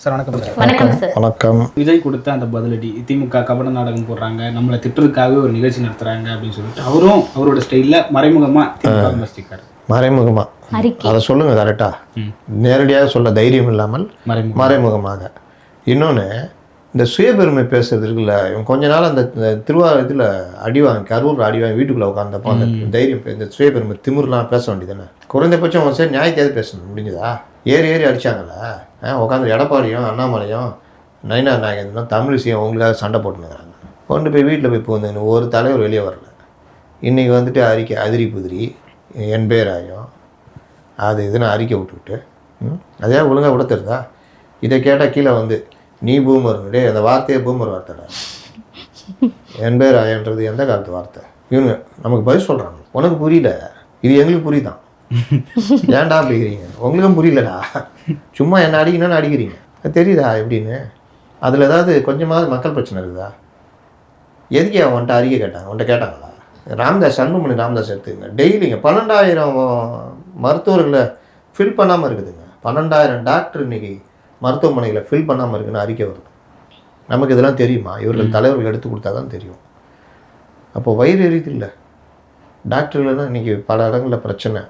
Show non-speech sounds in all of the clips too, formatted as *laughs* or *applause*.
Sir வணக்கம் sir. வணக்கம் sir. வணக்கம். விஜய் கொடுத்த அந்த பதிலடி திமுக கபட நாடகம் போடுறாங்க நம்மளை திட்டுறதுக்காகவே ஒரு நிகழ்ச்சி நடத்துறாங்க அப்படின்னு சொல்லிட்டு அவரும் அவரோட ஸ்டைல்ல மறைமுகமா திமுக விமர்சிக்காரு மறைமுகமாக அதை சொல்லுங்கள் கரெக்டாக நேரடியாக சொல்ல தைரியம் இல்லாமல் மறைமுகம். மறைமுகமாக. இன்னொன்று இந்த சுயபெருமை பேசுறது இருக்குல்ல இவன் கொஞ்ச நாள் அந்த திருவாரூரத்தில் அடி வாங்கி கரூர் அடி வாங்கி வீட்டுக்குள்ளே உட்காந்தப்போ அந்த தைரியம் இந்த சுயபெருமை திமிர்லாம் பேச வேண்டியதானே குறைந்தபட்சம் அவன் சரி நியாயத்தையாவது பேசணும். முடிஞ்சதா? ஏறி ஏறி ஆ உட்காந்து எடப்பாடியும் அண்ணாமலையும் நயினார் தமிழ் தமிழிசையும் அவங்களுக்காக சண்டை போட்டுனுங்கிறாங்க. கொண்டு போய் வீட்டில் போய் பூந்து ஒரு தலைவர் வெளியே வரல. இன்றைக்கி வந்துட்டு அறிக்கை அதிரி புதிரி என் பேராயும் அது இதுன்னு அறிக்கை விட்டுவிட்டு ம், அதே ஒழுங்காக விட இதை கேட்டால் கீழே வந்து நீ பூமர் அந்த வார்த்தையே பூமர் வார்த்தைடா. என் பேர் ஆயன்றது எந்த காலத்து வார்த்தை? இவங்க நமக்கு பதில் சொல்கிறாங்க உனக்கு புரியல? இது எங்களுக்கு புரியுதான். *laughs* ஏன்டா அப்படிங்கிறீங்க உங்களுக்கும் புரியலடா. சும்மா என்ன அடிக்கணும்னு அடிக்கிறீங்க. தெரியுதா எப்படின்னு? அதில் ஏதாவது கொஞ்சமாவது மக்கள் பிரச்சனை இருக்குதா? எதுக்கு அவன் வந்துட்டு அறிக்கை கேட்டாங்க? உன்ட்ட கேட்டாங்களா? ராமதாஸ் அன்புமணி ராமதாஸ் எடுத்துங்க டெய்லிங்க பன்னெண்டாயிரம் மருத்துவர்களை ஃபில் பண்ணாமல் இருக்குதுங்க. பன்னெண்டாயிரம் டாக்டர் இன்னைக்கு மருத்துவமனைகளை ஃபில் பண்ணாமல் இருக்குன்னு அறிக்கை வருது. நமக்கு இதெல்லாம் தெரியுமா? இவர்கள் தலைவர்கள் எடுத்து கொடுத்தா தான் தெரியும். அப்போ வயிறு எரியுது இல்லை? டாக்டர்கள்லாம் இன்றைக்கி பல இடங்களில் பிரச்சனை.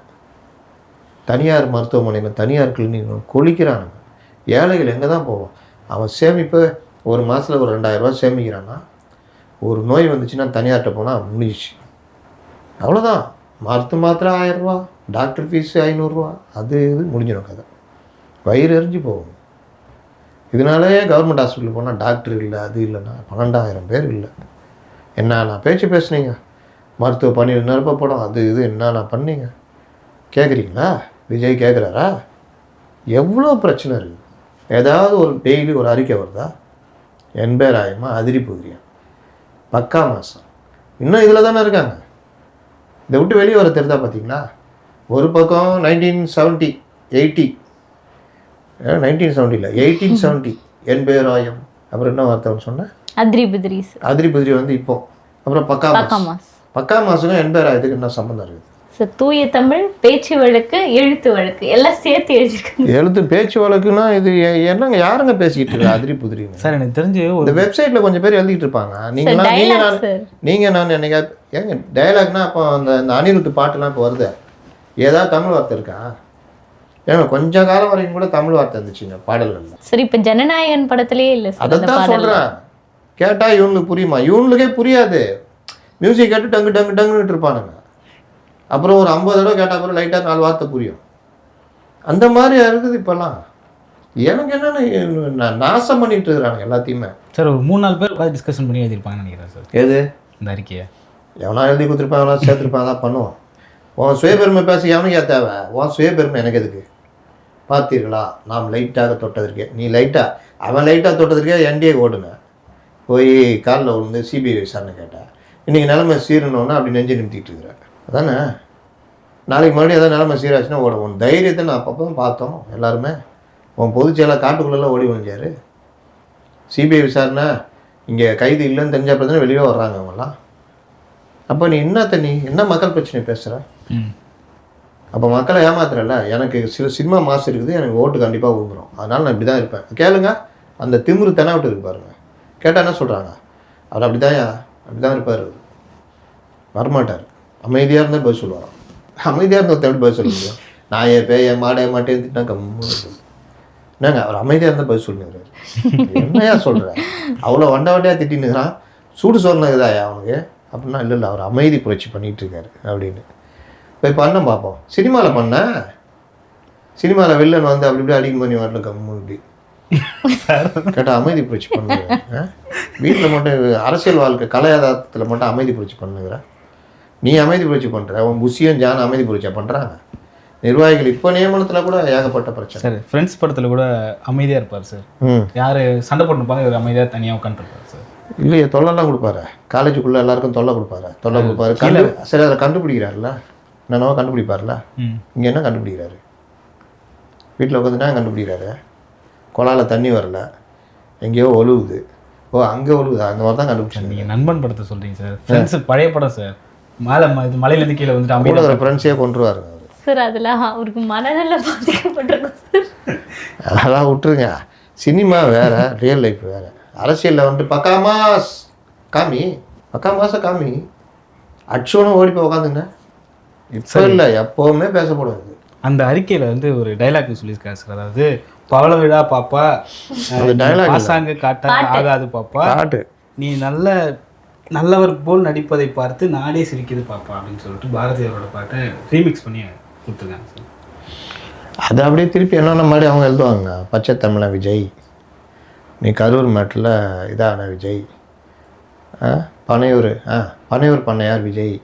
தனியார் மருத்துவமனையில் தனியார் கிளினிக் கொளிக்கிறானுங்க ஏழைகள் எங்கே தான் போவோம் அவன் சேமிப்பை ஒரு மாதத்தில் ஒரு ரெண்டாயிரரூபா சேமிக்கிறான்னா ஒரு நோய் வந்துச்சுன்னா தனியார்கிட்ட போனால் முடிஞ்சிச்சு. அவ்வளோதான் மருத்துவ மாத்திரை ஆயிரரூவா டாக்டர் ஃபீஸு ஐநூறுரூவா அது இது முடிஞ்சிடும் கதை. வயிறு எரிஞ்சு போகும். இதனாலேயே கவர்மெண்ட் ஹாஸ்பிட்டல் போனால் டாக்டர் இல்லை அது இல்லைன்னா பன்னெண்டாயிரம் பேர் இல்லை. என்ன நான் பேச்சு பேசுனீங்க? மருத்துவ பணியில் நிரப்பப்படும் அது இது என்னென்ன பண்ணீங்க? கேட்குறீங்களா விஜய் கேட்குறாரா எவ்வளோ பிரச்சனை இருக்குது ஏதாவது ஒரு டெய்லி ஒரு அறிக்கை வருதா? என் பேர் ஆயமா அதிரி புதிரியா. பக்கா மாதம் இன்னும் இதில் தானே இருக்காங்க. இதை விட்டு வெளியே வர தெரிதா பார்த்தீங்களா ஒரு பக்கம் நைன்டீன் செவன்ட்டி எயிட்டி நைன்டீன் செவன்ட்டியில் எயிட்டீன் செவன்ட்டி என் பேர் ஆயம் அப்புறம் என்ன வார்த்தை சொன்னேன் அத்ரி பித்ரி. அதிரி புதிரி வந்து இப்போ. அப்புறம் பக்கா மாஸ் பக்கா மாசுக்கும் என் பேர் ஆயத்துக்கு என்ன சம்மந்தம் இருக்குது? சார் தூய தமிழ் பேச்சு வழக்கு எழுத்து வழக்கு எல்லாம் சேர்த்து எழுதிருக்காங்க எழுத்து பேச்சு வழக்குன்னா இது என்னங்க யாருங்க பேசிக்கிட்டு இருக்கா அதிரி புதிரின்னு சார் எனக்கு தெரிஞ்சு ஒரு இந்த வெப்சைட்ல கொஞ்சம் பேர் எழுதிட்டு இருப்பாங்க. நீங்க டைலாக் நான் நீங்க நான் என்னைக்காவது ஏங்க டயலாக்னா அப்போ அந்த அந்த அனிருத்து பாட்டுலாம் இப்போ வருது. ஏதாவது தமிழ் வார்த்தை இருக்கா? ஏங்க கொஞ்ச காலம் வரைக்கும் கூட தமிழ் வார்த்தை இருந்துச்சுங்க பாடல்கள்ல. சரி இப்ப ஜனநாயகன் படத்திலேயே இல்ல சார் அந்த அதைத்தான் பாடல். சொல்றேன். கேட்டா இவனுக்கு புரியுமா? இவனுக்கே புரியாது. மியூசிக் கேட்டு டங்கு டங்கு டங்குன்னு இருப்பானுங்க. அப்புறம் ஒரு ஐம்பது தடவை கேட்ட அப்புறம் லைட்டாக நாலு வார்த்தை புரியும். அந்த மாதிரி இருக்குது இப்போல்லாம். எனக்கு என்னன்னு நாசம் பண்ணிட்டு இருக்கிறானுங்க எல்லாத்தையுமே. சார் ஒரு மூணு நாலு பேர் உட்காந்து டிஸ்கஷன் பண்ணி எழுதியிருப்பாங்கன்னு நினைக்கிறேன் சார். எது? இந்த அறிக்கையை. எவனா எழுதி சேர்த்துருப்பான் தான் பண்ணுவான். உன் சுயபெருமை பேச எவனுக்கு ஏன் தேவை? உன் சுயபெருமை எனக்கு எதுக்கு? பார்த்தீர்களா? நாம் லைட்டாக தொட்டதற்கே நீ லைட்டாக அவன் லைட்டாக தொட்டதற்கே என்டிஏ ஓடுன. போய் காலில் விழுந்து சிபிஐ விசாரணை கேட்டேன் இன்றைக்கி நிலைமை சீரணுன்னா அப்படி நெஞ்சு நிறுத்திட்டு இருக்கிற. அதானே? நாளைக்கு மறுபடியும் ஏதாவது நிலைமை சீராச்சுன்னா ஓடும் உன் தைரியத்தை நான் அப்பப்போ தான் பார்த்தோம் எல்லாருமே. உன் பொதுச்செயலாக காட்டுக்குள்ளெல்லாம் ஓடி விழுந்தாரு சிபிஐ விசாரணை இங்கே கைது இல்லைன்னு தெரிஞ்ச தானே வெளியே வர்றாங்க அவங்கெல்லாம். அப்போ நீ என்னத்த நீ? என்ன மக்கள் பிரச்சனை பேசுகிற அப்போ மக்களை ஏமாத்துறல எனக்கு சில சினிமா மாசு இருக்குது எனக்கு ஓட்டு கண்டிப்பாக விழுந்துரும். அதனால நான் இப்படி தான் இருப்பேன். கேளுங்க அந்த திமிரு தெனாவிட்டு இருக்கு பாருங்க. கேட்டால் என்ன சொல்கிறாங்க அவர் அப்படி தான் அப்படி தான் இருப்பார். வரமாட்டார். அமைதியாக இருந்தால் பதில் சொல்லுவாராம். அமைதியாக இருந்தால் எப்படி பதில் சொல்ல முடியும்? நான் என் பேய மாடைய மாட்டேன் திட்டினா என்னங்க அவர் அமைதியாக இருந்தால் பதில் சொல்லுங்கிறாரு என்னையா சொல்கிறேன் அவ்வளோ வண்ட வண்டையாக திட்டினுக்கிறான் சூடு சொன்னதுதாயா அவனுக்கு? அப்படின்னா இல்லை இல்லை அவர் அமைதி புரட்சி பண்ணிகிட்டு இருக்காரு அப்படின்னு. போய் பண்ண பார்ப்போம். சினிமாவில் பண்ண? சினிமாவில் வில்லன் வந்து அப்படி இப்படி அடிக்கும் பண்ணி வரல கம்மு இப்படி. கேட்டால் அமைதி புரட்சி பண்ணுங்க. வீட்டில் மட்டும் அரசியல் வாழ்க்கை கலையாதாரத்தில் மட்டும் அமைதி புரட்சி பண்ணுங்கிறேன் நீ அமைதி புரட்சி பண்ணுற உன் புஷியும் ஜான் அமைதி புரட்சியா பண்ணுறாங்க நிர்வாகிகள் இப்போ நியமனத்தில் கூட ஏகப்பட்ட பிரச்சனை. சார் ஃப்ரெண்ட்ஸ் படத்தில் கூட அமைதியாக இருப்பார் சார். ம். யார் சண்டை போட்டுப்பாங்க இவர் அமைதியாக தனியாக உட்காந்துருப்பார் சார். இல்லையே தொல்லைலாம் கொடுப்பாரு. காலேஜுக்குள்ளே எல்லாருக்கும் தொல்லை கொடுப்பாரு. தொல்லை கொடுப்பாரு. கண்டு சரி அதை கண்டுபிடிக்கிறாருல்ல? என்னென்னவோ கண்டுபிடிப்பார்ல ம். இங்கே என்ன கண்டுபிடிக்கிறாரு? வீட்டில் உட்காந்துட்டா கண்டுபிடிக்கிறாரு? குழாயில் தண்ணி வரல. எங்கேயோ ஒழுகுது. ஓ அங்கே ஒழுகுதா? அந்த மாதிரி தான் கண்டுபிடிச்சாங்க நீங்கள் நண்பன் படத்தை சொல்கிறீங்க சார். ஃப்ரெண்ட்ஸ் பழைய படம் சார். மேலே ம- இது மலையிலேருந்து கீழே வந்துட்டு ஒரு ஃப்ரெண்ட்ஸே கொண்டுருவாருங்க அவர் சார் அதுல அவருக்கு மனநல பாதிக்கப்பட்டிருக்கும் சார். அதெல்லாம் விட்டுருங்க. சினிமா வேற ரியல் லைஃப் வேற. அரசியலில் வந்துட்டு பக்கா மாஸ் காமி பக்கா மாச காமி. அடிச்சோன்னு ஓடி போய் உக்காந்துங்க. இப்போ இல்லை எப்போவுமே பேசக்கூடாது அந்த அறிக்கையில வந்து ஒரு டைலாக் சொல்லியிருக்காரு சார். அதாவது பவள விழா பாப்பா அந்த dialogue இல்ல. பாசாங்கு காட்ட ஆகாது பாப்பா. நீ நல்ல நல்லவர் போல் நடிப்பதை பார்த்து நாடே சிரிக்குது பாப்பா அப்படின்னு சொல்லிட்டு பாரதியாரோட பாட்டை ரீமிக்ஸ் பண்ணி கொடுத்துருக்காங்க சார். அது அப்படியே திருப்பி என்னென்ன மாதிரி அவங்க எழுதுவாங்க. பச்சை தமிழன் விஜய். நீ கரூர் மேட்டில் இதான விஜய். ஆ பனையூர் ஆ பனையூர் பண்ணையார் விஜய்.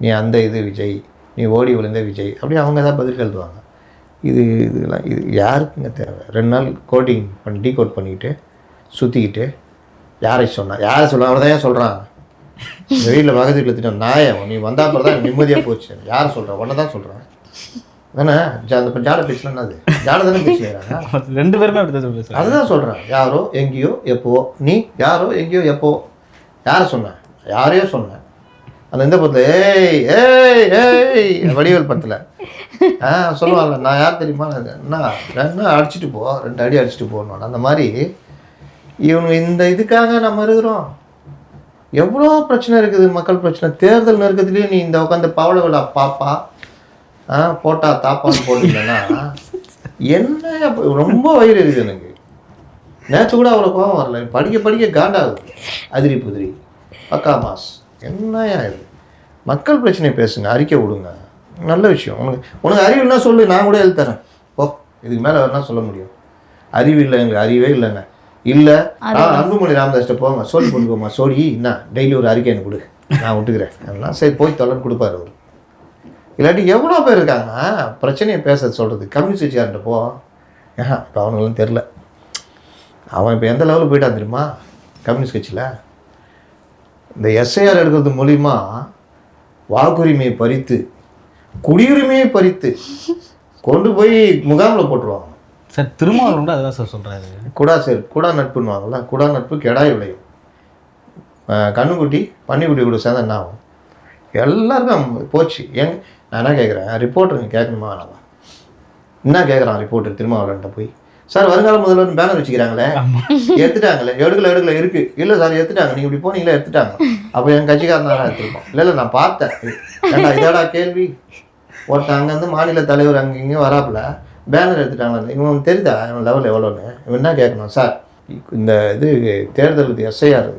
நீ அந்த இது விஜய். நீ ஓடி விழுந்த விஜய். அப்படியே அவங்க தான் பதில் எழுதுவாங்க. இது இதெல்லாம் இது யாருக்குங்க தேவை? ரெண்டு நாள் கோட்டிங் பண்ணி டீ கோட் பண்ணிக்கிட்டு சுற்றிக்கிட்டு யாரை சொன்னா? யாரை சொல்ல? அவனை தான் சொல்கிறான் இந்த வீட்டில் பக்கத்து வீட்டில் திட்டம் நாயம் நீ வந்தா அப்புறம் தான் நிம்மதியாக போச்சு. யார் சொல்கிறா ஒன்றை தான் சொல்கிறேன் தானே? அந்த ஜாட பேசலாம் என்னது? ஜாட தானே பேசுகிறாங்க ரெண்டு பேருமே அப்படி தான் அதுதான் சொல்கிறேன் யாரோ எங்கேயோ எப்போ நீ யாரோ எங்கேயோ எப்போ. யாரை சொன்ன? யாரையோ சொன்னேன் அந்த இந்த படத்தில் ஏய் ஏய் ஏய் வடிவேல் படத்தில். ஆ சொல்லுவாங்க நான் யார் தெரியுமா? என்ன என்ன அடிச்சிட்டு போ ரெண்டு அடி அடிச்சிட்டு போகணும் அந்த மாதிரி இவங்க இந்த இதுக்காக நம்ம இருக்கிறோம். எவ்வளோ பிரச்சனை இருக்குது மக்கள் பிரச்சனை. தேர்தல் நெருக்கத்துலேயும் நீ இந்த உட்காந்து பவள விழா பாப்பா. ஆ போட்டா தாப்பான்னு போட்டீங்கன்னா என்ன ரொம்ப வயிறு இருக்குது எனக்கு. நேற்று கூட அவ்வளோ கோபம் வரல. படிக்க படிக்க காண்டாகுது. அதிரி புதிரி. பக்கா மாஸ். என்னையா இது? மக்கள் பிரச்சனை பேசுங்க அறிக்கை விடுங்க. நல்ல விஷயம். உனக்கு உனக்கு அறிவுன்னா சொல்லு நான் கூட எழுதி தரேன். ஓ இதுக்கு மேலே வேணா சொல்ல முடியும். அறிவு இல்லை எங்களுக்கு அறிவே இல்லைங்க. இல்லை. ஆ அன்புமணி ராமதாஸ்ட்ட போங்க. சொல்லி கொண்டு போமா சோடி என்ன டெய்லி ஒரு அறிக்கை எனக்கு கொடு. நான் விட்டுக்கிறேன் அதெல்லாம் சரி போய் தொலைன்னு கொடுப்பாரு அவர். இல்லாட்டி எவ்வளோ பேர் இருக்காங்க? பிரச்சனையை பேச சொல்கிறது கம்யூனிஸ்ட் கட்சியார்கிட்ட போ. ஏஹா இப்போ அவனுங்களும் தெரில. அவன் இப்போ எந்த லெவலுக்கு போயிட்டான் தெரியுமா? கம்யூனிஸ்ட் கட்சியில். இந்த எஸ்ஐஆர் எடுக்கிறது மூலிமா வாக்குரிமையை பறித்து குடியுரிமையை பறித்து கொண்டு போய் முகாமில் போட்டுருவாங்க. சார் திருமாவளவன் கூட அதான் சார் சொல்றாரு. குடா சரி குடா நட்புன்னுவாங்கல்ல குடா நட்பு கெடாய் விளையும். கண்ணுக்குட்டி பன்னிக்குட்டி கூட சேர்ந்தா என்ன ஆகும்? எல்லாருக்கும் போச்சு. எங்க நான் என்ன கேட்குறேன் ரிப்போர்ட்டருங்க கேட்கணுமா வேணாமா? என்ன கேட்குறான் ரிப்போர்ட்டர் திருமாவளவன்ட்ட போய்? சார் வருங்கால முதல்வர் பேனர் வச்சுக்கிறாங்களே. எடுத்துட்டாங்களே. எடுக்கல எடுக்கல இருக்கு. இல்லை சார் எடுத்துட்டாங்க. நீங்கள் இப்படி போனீங்களே எடுத்துட்டாங்க. அப்போ என் கட்சிக்காரனாரா எடுத்துருப்போம் இல்லை இல்லை நான் பார்த்தேன். ஏண்டா இதோட கேள்வி? ஒருத்தன் அங்கேருந்து மாநில தலைவர் அங்கே இங்கே வராப்புல. பேனர் எடுத்துட்டாங்க இவன் தெரியுதா? இவன் லெவல் எவ்வளோன்னு இவன் என்ன கேட்கணும்? சார் இந்த இது தேர்தல் இது எஸ்ஐஆர்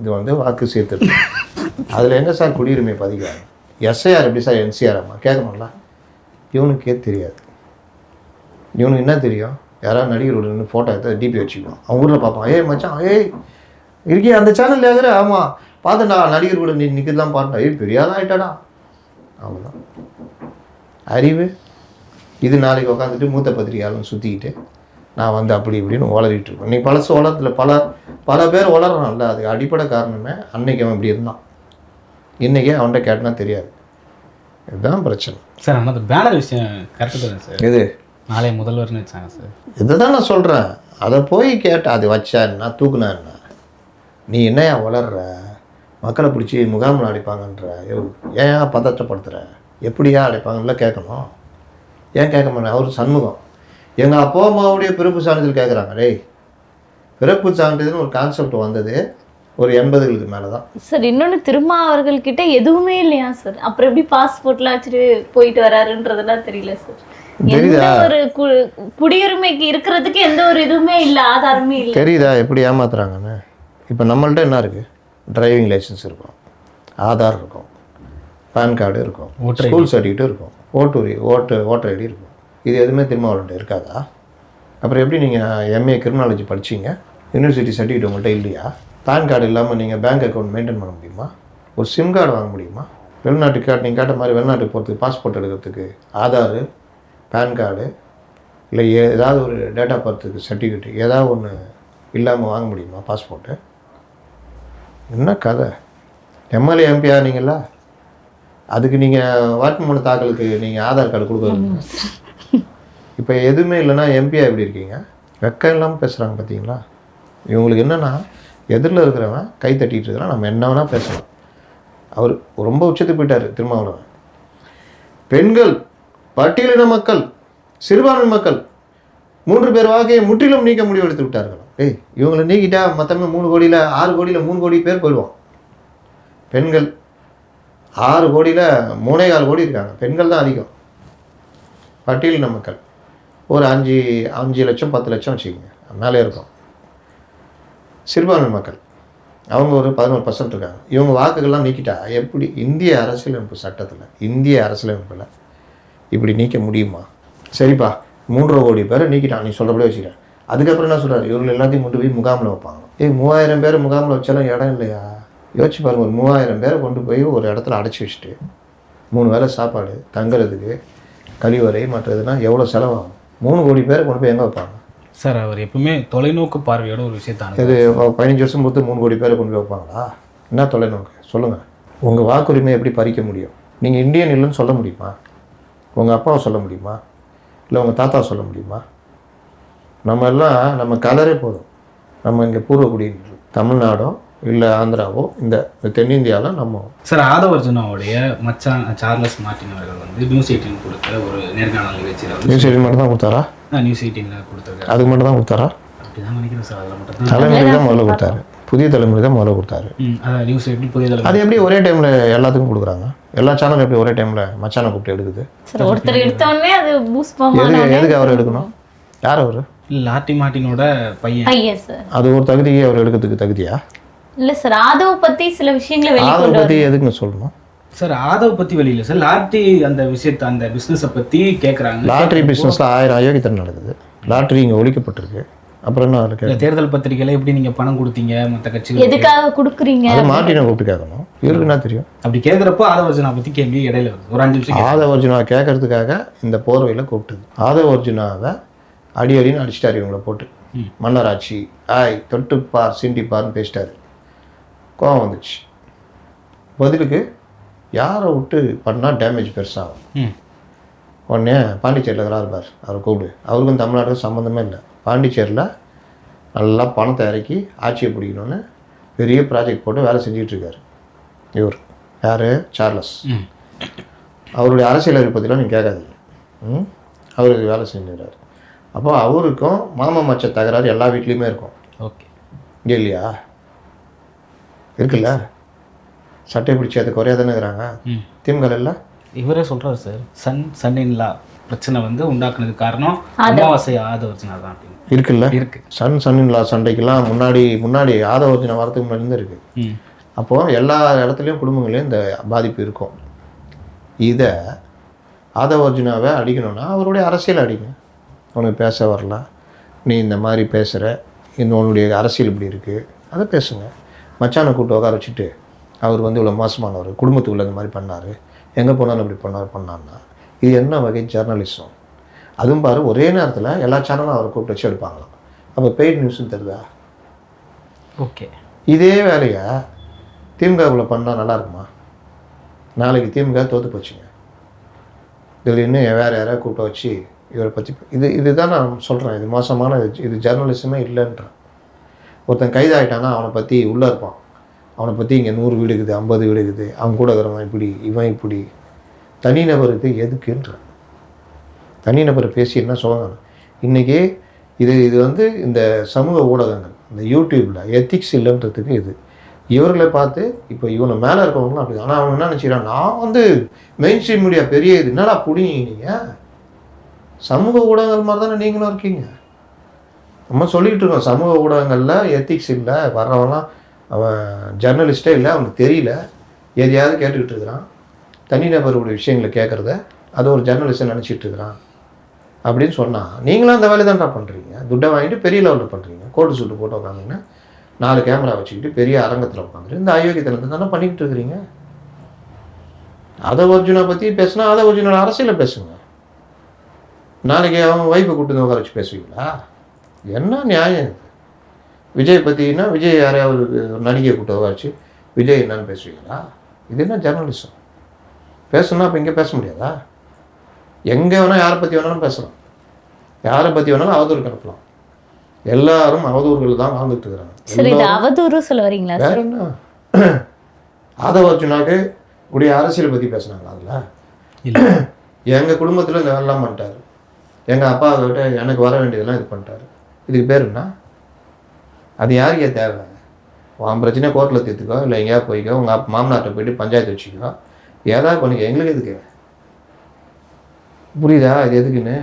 இது வந்து வாக்கு சீர்திருத்தம். அதில் எங்கே சார் குடியுரிமை பதிக்கிறாங்க எஸ்ஐஆர் எப்படி சார் என்சிஆர் அம்மா கேட்கணும்ல. இவனுக்கே தெரியாது. இவனுக்கு என்ன தெரியும்? யாராவது நடிகரோட நின்று ஃபோட்டோ எடுத்து டிபி வச்சுக்கணும். அவன் ஊரில் பார்ப்பான். ஏய் மச்சான் ஏய் இருக்கே அந்த சேனல் ஏகுற ஆமாம் பார்த்தேன்டா நடிகர் கூட நீ நிற்கிறதான் பார்த்தா ஏய் பெரியாதான் ஆகிட்டாடா அவ்வளோதான் அறிவு இது நாளைக்கு உட்காந்துட்டு மூத்த பத்திரிகையாளன் சுற்றிக்கிட்டு நான் வந்து அப்படி இப்படின்னு உளறிட்டு இருக்கேன் நீ பழசு உலரத்தில் பல பல பேர் உளறான்ல அதுக்கு அடிப்படை காரணமே அன்னைக்கு அவன் இப்படி இருந்தான். இன்றைக்கே அவன்கிட்ட கேட்டனா தெரியாது. இதுதான் பிரச்சனை. சார் ஆனால் அந்த பேனர் விஷயம் கரெக்டு தான் சார். இது நாளை முதல்வர்னு வச்சாங்க சார். இதை தான் நான் சொல்கிறேன் அதை போய் கேட்டேன் அது வச்சா என்ன தூக்குனா என்ன? நீ என்னையா வளர்ற மக்களை பிடிச்சி முகாமில் அடிப்பாங்கன்ற ஏன் பதற்றப்படுத்துகிற எப்படியா அடைப்பாங்கன்னு கேட்கணும். ஏன் கேட்க மாட்டேன்? அவர் சண்முகம். எங்கள் அப்பா அம்மாவுடைய பிறப்பு சான்றிதழ் கேட்குறாங்க. டேய் பிறப்பு சான்றிதழ்னு ஒரு கான்செப்ட் வந்தது. ஒரு எண்பதுகளுக்கு மேலே தான் சார் இன்னொன்னு திருமா அவர்கள்கிட்ட எதுவுமே இல்லையா சார்? அப்புறம் எப்படி பாஸ்போர்ட்லாம் வச்சுட்டு போயிட்டு வராருன்றதெல்லாம் தெரியல சார். எந்த தெரியுதா? ஒரு கு- குடியுரிமைக்கு இருக்கிறதுக்கு எந்த ஒரு இதுவுமே இல்ல ஆதாரமே இல்ல. தெரியுதா? எப்படி ஏமாத்துறாங்கன்னு? இப்போ நம்மள்ட்ட என்ன இருக்குது டிரைவிங் லைசன்ஸ் இருக்கும். ஆதார் இருக்கும். பேன் கார்டு இருக்கும். ஸ்கூல் சர்டிஃபிகேட் இருக்கும். ஓட்டூரி ஓட்டு ஓட்டர் ஐடி இருக்கும். இது எதுவுமே திருமாவளவன்ட்ட இருக்காதா? அப்புறம் எப்படி நீங்கள் எம்ஏ கிரிமினாலஜி படிச்சீங்க? யூனிவர்சிட்டி சர்டிஃபிகேட் உங்கள்கிட்ட இல்லையா? பேன் கார்டு இல்லாமல் நீங்கள் பேங்க் அக்கௌண்ட் மெயின்டைன் பண்ண முடியுமா? ஒரு சிம் கார்டு வாங்க முடியுமா? வெளிநாட்டு கார்டு நீங்கள் கேட்ட மாதிரி வெளிநாட்டுக்கு போகிறதுக்கு பாஸ்போர்ட் எடுக்கிறதுக்கு ஆதார் பேன் கார்டு இல்லை ஏ- ஏதாவது ஒரு டேட்டா பர்த்துக்கு சர்டிஃபிகேட் ஏதாவது ஒன்று இல்லாமல் வாங்க முடியுமா பாஸ்போர்ட்டு என்ன கதை? எம்எல்ஏ எம்பி ஆனீங்களா அதுக்கு நீங்கள் வாக்குமூல தாக்கலுக்கு நீங்கள் ஆதார் கார்டு கொடுக்கணும் இப்போ எதுவுமே இல்லைன்னா எம்பியா எப்படி இருக்கீங்க? வெக்கம் இல்லாமல் பேசுகிறாங்க பார்த்தீங்களா இவங்களுக்கு என்னென்னா எதிரில் இருக்கிறவன் கை தட்டிட்டு இருக்கிறான் நம்ம என்ன வேணால் பேசலாம். அவர் ரொம்ப உச்சத்துக்கு போயிட்டார் திருமாவளவன். பெண்கள் பட்டியலின மக்கள் சிறுபான்மை மக்கள் மூன்று பேர் வாக்கையை முற்றிலும் நீக்க முடிவு எடுத்து விட்டார்கள். ஏய் இவங்களை நீக்கிட்டா மொத்தமே மூணு கோடியில் ஆறு கோடியில் மூணு கோடி பேர் போயிடுவோம் பெண்கள் ஆறு கோடியில் மூணே கால் கோடி இருக்காங்க. பெண்கள் தான் அதிகம். பட்டியலின மக்கள். ஒரு அஞ்சு அஞ்சு லட்சம் பத்து லட்சம் வச்சுக்கோங்க. மேலே இருக்கும். சிறுபான்மை மக்கள். அவங்க ஒரு பதினோரு பர்சன்ட் இருக்காங்க. இவங்க வாக்குகள்லாம் நீக்கிட்டா எப்படி? இந்திய அரசியலமைப்பு சட்டத்தில் இந்திய அரசியலமைப்பில் இப்படி நீக்க முடியுமா? சரிப்பா. மூன்றரை கோடி பேரை நீக்கிட்டான். நீ சொல்கிறபடி வச்சுக்கிறேன் அதுக்கப்புறம் என்ன சொல்கிறார் இவர்கள் எல்லாத்தையும் கொண்டு போய் முகாமில் வைப்பாங்க ஏய் மூவாயிரம் பேர் முகாமில் வச்சாலும் இடம் இல்லையா? யோசிச்சு பாருங்க ஒரு மூவாயிரம் பேரை கொண்டு போய் ஒரு இடத்துல அடைச்சி வச்சுட்டு மூணு வேளை சாப்பாடு தங்குறதுக்கு கழிவறை மற்றதுலாம் எவ்வளோ செலவாகும்? மூணு கோடி பேரை கொண்டு போய் எங்கே வைப்பாங்க? சார் அவர் எப்பவுமே தொலைநோக்கு பார்வையோட ஒரு விஷயத்தை அணுகு- இது பதினஞ்சு வருஷம் பொறுத்து மூணு கோடி பேரை கொண்டு போய் வைப்பாங்களா? என்ன தொலைநோக்கு? சொல்லுங்கள் உங்கள் வாக்குரிமை எப்படி பறிக்க முடியும்? நீங்கள் இந்தியன் இல்லைன்னு சொல்ல முடியுமா? உங்கள் அப்பாவை சொல்ல முடியுமா? இல்லை உங்கள் தாத்தா சொல்ல முடியுமா? நம்ம எல்லாம் நம்ம கலரே போதும். நம்ம இங்கே பூர்வக்குடியினர் தமிழ்நாடோ இல்லை ஆந்திராவோ இந்த தென்னிந்தியாவில் நம்ம சார் ஆதவர்ஜுனாவுடைய மச்சான் சார்லஸ் மார்ட்டின் அவர்கள் வந்து நியூஸ் எயிட்டின் கொடுத்த ஒரு நேர்காணல் நிகழ்ச்சியில் வந்து நியூஸ் எயிட்டின் மட்டும் தான் கொடுத்தாரா? நான் நியூஸ் எயிட்டீனில் கொடுத்துருக்காரு. அதுக்கு மட்டும் தான் கொடுத்தாரா? அப்படிதான் நினைக்கிறேன் சார் அதில் மட்டும் தான் தலைமுறை தான் முதல்ல கொடுத்தாரு. புதிய தலைமுறை தான் முதல்ல கொடுத்தாரு. நியூஸ் புதிய அது எப்படி ஒரே டைமில் எல்லாத்துக்கும் கொடுக்குறாங்க? எல்லா சேனலும் எப்படி ஒரே டைமில் மச்சானை கூப்பிட்டு எடுக்குது? சார் ஒருத்தர் எடுத்த உடனே அது பூஸ்ட் எதுக்கு எதுக்கு அவர் எடுக்கணும்? யார் அவர்? லாட்டி மார்ட்டினோட பையன். பையன் சார். அது ஒரு தகுதியே அவர் எடுக்கிறதுக்கு தகுதியா? இல்ல சார் ஆதவ பத்தி சில விஷயங்களை அதை வெளிக்கொண்டு பற்றி எதுக்குன்னு சொல்லணும்? சார் ஆதவ் பத்தி வெளியில சார். லாட்டி அந்த விஷயத்தை அந்த பிசினஸை பத்தி கேட்குறாங்க லாட்ரி பிஸ்னஸில் ஆயிரம் அயோக்கியத்தனம் நடக்குது. லாட்ரி இங்கே ஒழிக்கப்பட்டிருக்கு. அப்புறம் என்ன இந்த தேர்தல் பத்திரிகையில எப்படி நீங்க பணம் கொடுத்தீங்க மற்ற கட்சிகள் எதுக்காக கொடுக்குறீங்க? அது மாட்டினை கூப்பிட்டு கேட்கணும் இவருக்கு என்ன தெரியும்? அப்படி கேட்குறப்போ ஆதவர்ஜுனா பத்தி கேள்வி இடையில வருது. ஒரு அஞ்சு நிமிஷம் கேட்கு. ஆதவ அர்ஜுனாவை கேட்கறதுக்காக இந்த போர்வையில் கூப்பிட்டது. ஆதவ அர்ஜுனாவை அடி அடின்னு அடிச்சிட்டாரு இவங்களை போட்டு. ம். மன்னராட்சி ஆய் தொட்டுப்பார் சிண்டிப்பார்னு பேசிட்டாரு. கோவம் வந்துச்சு பதிலுக்கு யாரை விட்டு பண்ணால் டேமேஜ் பெருசாகும் ம். உடனே பாண்டிச்சேரியில் இருக்கிறார் பார் அவர் கூப்பிடு. அவருக்கும் தமிழ்நாட்டுக்கும் சம்மந்தமே இல்லை. பாண்டிச்சேரியில் நல்லா பணத்தை இறக்கி ஆட்சியை பிடிக்கணும்னு பெரிய ப்ராஜெக்ட் போட்டு வேலை செஞ்சுட்டு இருக்காரு. இவர். யார்? சார்லஸ். அவருடைய அரசியல் அறிப்பதிலாம் நீங்கள் கேட்காதீங்க. ம்? அவருக்கு வேலை செஞ்சுறாரு அப்போ அவருக்கும் மாமா மச்ச தகராறு எல்லா வீட்லேயுமே இருக்கும். ஓகே. இல்லையா? இருக்குல்ல? சட்டை பிடிச்சி அதை குறையா தானே இருக்கிறாங்க ம். திமுக இல்லை? இவரே சொல்றாரு sir son son in law பிரச்சனை வந்து உண்டாக்குனதுக்கு காரணம் அமாவாசை ஆதவர்ஜுனா தான் இருக்குல்ல? இருக்கு. சன் சன்னின்லா சண்டைக்கெல்லாம் முன்னாடி முன்னாடி ஆதவர்ஜுன வரதுக்கு முன்னாடி இருந்து இருக்கு ம். அப்போது எல்லா இடத்துலையும் குடும்பங்களையும் இந்த பாதிப்பு இருக்கும். இதை ஆதவர்ஜுனாவை அடிக்கணும்னா அவருடைய அரசியல் அடிங்க. உனக்கு பேச வரல நீ இந்த மாதிரி பேசுகிற இந்த உன்னுடைய அரசியல் இப்படி இருக்குது அதை பேசுங்க. மச்சானை கூப்பிட்டு உட்கார வச்சுட்டு அவர் வந்து இவ்வளோ மோசமானவர் குடும்பத்துக்குள்ளே இந்த மாதிரி பண்ணார். எங்கே போனாலும் இப்படி பண்ணார் பண்ணார்னா இது என்ன வகை ஜேர்னலிசம் அதுவும் பாரு ஒரே நேரத்தில் எல்லா சேனலும் அவரை கூப்பிட்டு வச்சு எடுப்பாங்களாம். அப்போ பெய்ட் நியூஸ்னு தெரியுதா? ஓகே. இதே வேலையை திமுகவுக்குள்ள பண்ணால் நல்லா இருக்குமா? நாளைக்கு திமுக தோற்று போச்சுங்க. இதில் இன்னும் வேறு யாராவது கூப்பிட்டு வச்சு இவரை பற்றி இது இதுதான் நான் சொல்கிறேன் இது மோசமான இது இது ஜெர்னலிசமே இல்லைன்றேன். ஒருத்தன் கைதாகிட்டான்னா அவனை பற்றி உள்ளே இருப்பான். அவனை பற்றி இங்கே நூறு வீடு இருக்குது ஐம்பது வீடு இருக்குது. அவன் கூட இருக்கிறவன் இப்படி இவன் இப்படி. தனிநபர் இது எதுக்குன்றான் தனிநபரை பேசி என்ன சொல்லணும்? இன்றைக்கி இது இது வந்து இந்த சமூக ஊடகங்கள் இந்த யூடியூப்பில் எத்திக்ஸ் இல்லைன்றதுக்கு இது. இவர்களை பார்த்து இப்போ இவனை மேலே இருக்கவங்களும் அப்படி ஆனால் அவங்க என்ன நினச்சிக்கிறான்? நான் வந்து மெயின் ஸ்ட்ரீம் மீடியா பெரிய இது. என்னடா புடிங்க நீங்கள் சமூக ஊடகங்கள் மாதிரி தானே நீங்களும் இருக்கீங்க. நம்ம சொல்லிக்கிட்டு இருக்கோம் சமூக ஊடகங்களில் எத்திக்ஸ் இல்லை வர்றவன்லாம் அவன் ஜர்னலிஸ்டே இல்லை அவனுக்கு தெரியல எதையாவது கேட்டுக்கிட்டு இருக்கிறான். தனிநபருடைய விஷயங்களை கேட்குறத அது ஒரு ஜர்னலிஸ்ட்டை நினச்சிட்டு இருக்கிறான். அப்படின்னு சொன்னால் நீங்களும் அந்த வேலை தான்டா பண்ணுறீங்க துட்டை வாங்கிட்டு பெரிய லெவலில் பண்ணுறீங்க கோட்டு சூட்டு போட்டு உட்காந்துங்கன்னா நாலு கேமரா வச்சுக்கிட்டு பெரிய அரங்கத்தில் உட்காந்துட்டு இந்த அயோக்கியத்தனத்தை தானே பண்ணிக்கிட்டு இருக்கிறீங்க? அதை அர்ஜுனா பற்றி பேசுனா அதை ஒரிஜினல் அரசியலை பேசுங்க. நாளைக்கு அவன் ஒய்ஃபை கூட்டு உட்கார வச்சு பேசுவீங்களா? என்ன நியாயம் இது? விஜய் பற்றினா விஜய் யாரையாவது ஒரு நடிகை கூட்டு வச்சு விஜய் என்னன்னு பேசுவீங்களா? இது என்ன ஜெர்னலிசம் பேசணும்னா அப்போ இங்கே பேச முடியாதா? எங்கே வேணால் யாரை பற்றி வேணாலும் பேசலாம். யாரை பற்றி வேணாலும் அவதூறு அனுப்பலாம். எல்லாரும் அவதூறுகள் தான் வாழ்ந்துட்டு இருக்கிறாங்க. சரி இது அவதூறு சொல்ல வரீங்களா வேற என்ன? *clears throat* ஆதவ அர்ஜுனாக்கு உடைய அரசியலை பற்றி பேசுனாங்களா அதில்? இல்லை. *clears throat* எங்கள் குடும்பத்தில் இந்த வேலைலாம் பண்ணிட்டாரு. எங்கள் அப்பா கிட்ட எனக்கு வர வேண்டியதெல்லாம் இது பண்ணிட்டாரு. இதுக்கு பேர் என்ன? அது யாருக்கே தேவை? உன் பிரச்சனை கோர்ட்டில் தீர்த்துக்கோ இல்லை எங்கேயா போய்க்கோ உங்கள் அப்பா மாமனார்ட்ட போயிட்டு பஞ்சாயத்து வச்சுக்கோ. ஏதாவது பண்ணிக்க எங்களுக்கு எதுக்கு? புரியுதா? இது எதுக்குன்னு?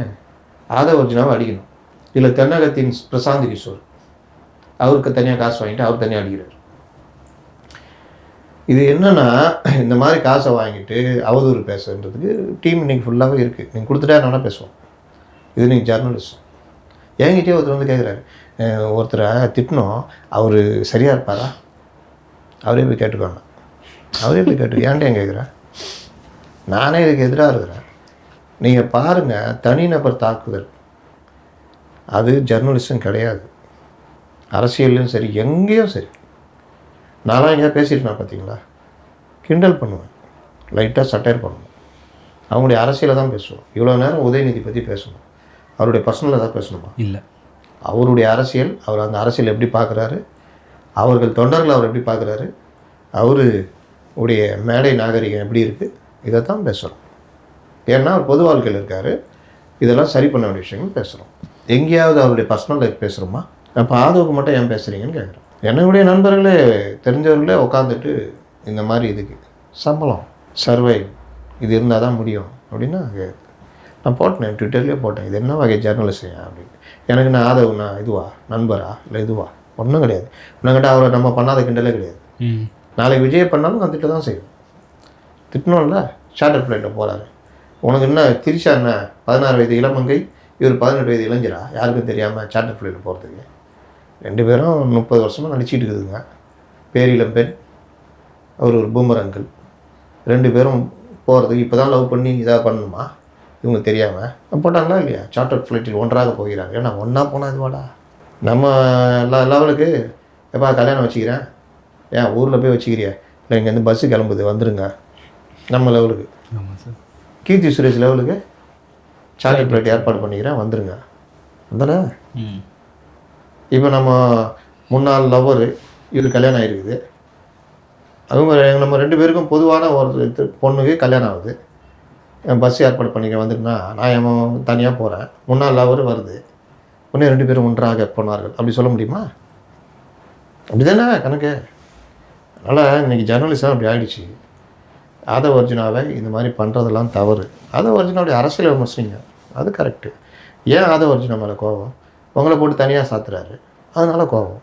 ஆத ஒரிஜினாவை அடிக்கணும். இல்லை தென்னகத்தின் பிரசாந்த் கிஷோர். அவருக்கு தனியாக காசு வாங்கிட்டு அவர் தனியாக அடிக்கிறார். இது என்னென்னா இந்த மாதிரி காசை வாங்கிட்டு அவதூறு பேசுறதுக்கு டீம் இன்றைக்கி ஃபுல்லாகவே இருக்குது நீங்கள் கொடுத்துட்டா என்ன பேசுவோம். இது நீங்கள் ஜர்னலிஸ்ட் என்கிட்டயே ஒருத்தர் வந்து கேட்குறாரு ஒருத்தரை திட்டணும் அவர் சரியாக இருப்பாரா? அவரே போய் கேட்டுக்கோங்க அவரே போய் கேட்டு ஏன்டே கேட்குறேன் நானே இதுக்கு எதிராக இருக்கிறேன். நீங்கள் பாருங்கள் தனிநபர் தாக்குதல். அது ஜெர்னலிஸ்டும் கிடையாது. அரசியல்லையும் சரி எங்கேயும் சரி. நான்லாம் எங்கேயா பேசியிருக்கேன் பார்த்தீங்களா கிண்டல் பண்ணுவேன். லைட்டாக சட்டையர் பண்ணுவேன். அவங்களுடைய அரசியலை தான் பேசுவோம். இவ்வளோ நேரம் உதயநிதி பற்றி பேசணும். அவருடைய பர்சனலாக தான் பேசணுமா? இல்லை. அவருடைய அரசியல் அவர் அந்த அரசியல் எப்படி பார்க்குறாரு? அவர்கள் தொண்டர்கள் அவர் எப்படி பார்க்குறாரு? அவர் உடைய மேடை நாகரிகம் எப்படி இருக்குது இதை தான் பேசுகிறோம் ஏன்னா அவர் பொது வாழ்க்கையில் இருக்கார். இதெல்லாம் சரி பண்ண வேண்டிய விஷயங்கள் பேசுகிறோம் எங்கேயாவது அவருடைய பர்சனல் லைஃப் பேசுகிறோமா அப்போ ஆதவுக்கு மட்டும் ஏன் பேசுகிறீங்கன்னு கேட்குறேன் என்னுடைய நண்பர்களே தெரிஞ்சவர்களே உட்காந்துட்டு இந்த மாதிரி இதுக்கு சம்பளம் சர்வை இது இருந்தால் தான் முடியும் அப்படின்னா நான் போட்டேன் ட்விட்டர்லேயே போட்டேன். இது என்ன வகை ஜேர்னலிஸ்ட் அப்படின்னு. எனக்கு நான் ஆதவுனா இதுவா? நண்பரா? இல்லை இதுவா? ஒன்றும் கிடையாது. உனக்கிட்ட அவரை நம்ம பண்ணாத கிண்டலே கிடையாது. நாளைக்கு விஜய் பண்ணாலும் நான் திட்ட தான் செய்வேன். திட்டணும்ல? சார்ட்டர் ஃப்ளைட்டில் போகிறாரு உனக்கு என்ன திரிஷா என்ன? பதினாறு வயது இளமங்கை இவர் பதினெட்டு வயது இளைஞரா? யாருக்கும் தெரியாமல் சார்ட்டர் ஃப்ளைட்டில் போகிறதுக்கு ரெண்டு பேரும் முப்பது வருஷமாக நடிச்சிட்டு இருக்குதுங்க. பேரிளம் பெண். அவர் ஒரு பூமர் அங்கிள் ரெண்டு பேரும் போகிறதுக்கு இப்போ தான் லவ் பண்ணி இதாக பண்ணணுமா? இவங்க தெரியாமல் போட்டாங்களா இல்லையா? சார்ட்டர் ஃப்ளைட்டில் ஒன்றாக போகிறாங்க ஏன்னா ஒன்றா போனால் இதுவாடா நம்ம எல்லா லெவலுக்கு எப்பா கல்யாணம் வச்சுக்கிறேன்? ஏன் ஊரில் போய் வச்சுக்கிறியா? இல்லை இங்கேருந்து பஸ்ஸு கிளம்புது வந்துருங்க. நம்ம லெவலுக்கு ஆமாம் சார் கீர்த்தி சுரேஷ் லெவலுக்கு சார்ட்டர் ஃப்ளைட் ஏற்பாடு பண்ணிக்கிறேன் வந்துருங்க. அதானே ம். இப்போ நம்ம முன்னாள் லவ்வர் இவர் கல்யாணம் ஆகிருக்குது அவங்க நம்ம ரெண்டு பேருக்கும் பொதுவான ஒரு பொண்ணுக்கு கல்யாணம் ஆகுது. பஸ் ஏற்பாடு பண்ணிக்க வந்துட்டுனா நான் என் தனியாக போகிறேன் முன்னாள் லவர் வருது. உடனே ரெண்டு பேரும் ஒன்றாக போனார்கள். அப்படி சொல்ல முடியுமா? அப்படி தானே கணக்கு. அதனால் இன்றைக்கி ஜேர்னலிசம் அப்படி ஆகிடுச்சு ஆத ஒரிஜினாவை இந்த மாதிரி பண்ணுறதெல்லாம் தவறு. ஆத ஒரிஜினாவுடைய அரசியல் விமர்சனிங்க அது கரெக்டு ஏன் ஆத ஒரிஜினா மேலே கோவம்? உங்களை போட்டு தனியாக சாத்துறாரு. அதனால கோவம்.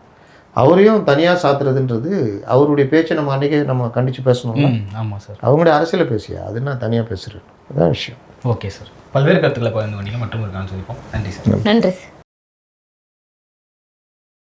அவரையும் தனியாக சாத்துறதுன்றது அவருடைய பேச்சை நம்ம அன்றைக்கே நம்ம கண்டித்து பேசணும்ல? ம் ஆமாம் சார். அவங்களுடைய அரசியலை பேசியா? அது நான் தனியாக பேசுகிறேன் அதான் விஷயம். Okay sir. பல்வேறு கருத்துக்களை பகிர்ந்து கொண்டீங்க. மற்றும் ஒரு காலம் சந்திப்போம் நன்றி சார். நன்றி சார்.